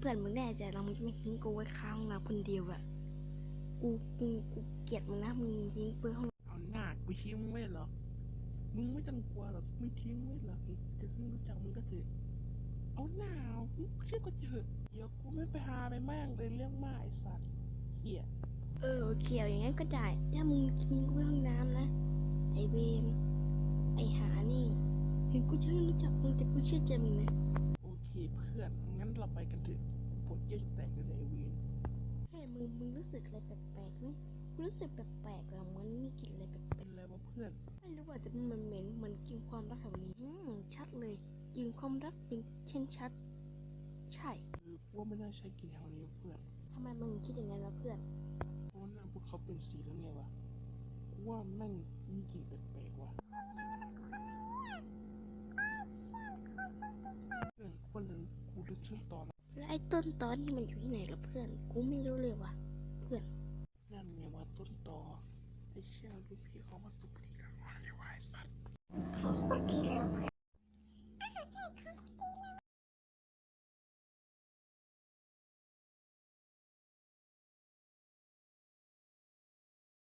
พื่อนมึงแน่ใจเรามึงจะไม่ทิ้งกูไว้ค้างห้องน้ำคนเดียวอะกูกูกูเกลียดมึงนะมึงทิ้งกูไว้ห้องเอาหน้ากูทิ้งมึงไว้เหรอมึงไม่ต้องกลัวหรอกไม่ทิ้งไว้หรอกจะเพิ่งรู้จักมึงก็เถอะเอาหน้าเอามึงเชื่อก็เถอะเดี๋ยวกูไม่ไปหาไปแม่งเลยเรื่องมากไอ้สัตว์เหี้ยเออเขียวอย่างนั้นก็ได้ถ้ามึงทิ้งกูไว้ห้องน้ำนะไอเวนไอหานี่ถึงกูจะไม่รู้จักมึงแต่กูเชื่อใจมึงนะ เราไปกันเถอะปวดเยี่ยวจะแตกเลยไอ้เวนเฮ้ยมึงมึงรู้สึกอะไรแปลกๆไหมกูรู้สึกแปลกๆอะเหมือนมีกลิ่นอะไรแปลกเป็นไรวะเพื่อนๆไม่รู้ว่าแต่มันเหม็นเหมือนกินความรักแถวนี้อืมชัดเลยกินความรักเป็นเช่นชัด ใช่คือกูว่าไม่น่าใช่กินแถวนี้วะเพื่อนทำไมมึงคิดอย่างนั้นวะเพื่อนเพราะว่าหน้าพวกเขาเป็นสีแล้วไงวะกูว่าแม่งมีกลิ่นแปลกๆว่ะเพื่อนวันนั้น กูรู้ชื่อตอนแล้วไอ้ต้นตอนนี่มันอยู่ที่ไหนล่ะเพื่อน กูไม่รู้เลยว่ะ เพื่อน นั่นไงว่าต้นตอไอ้เชี่ยลูกพี่เขามาสุกทีกันวะไอ้วายสัตว์เขาคนที่แล้ว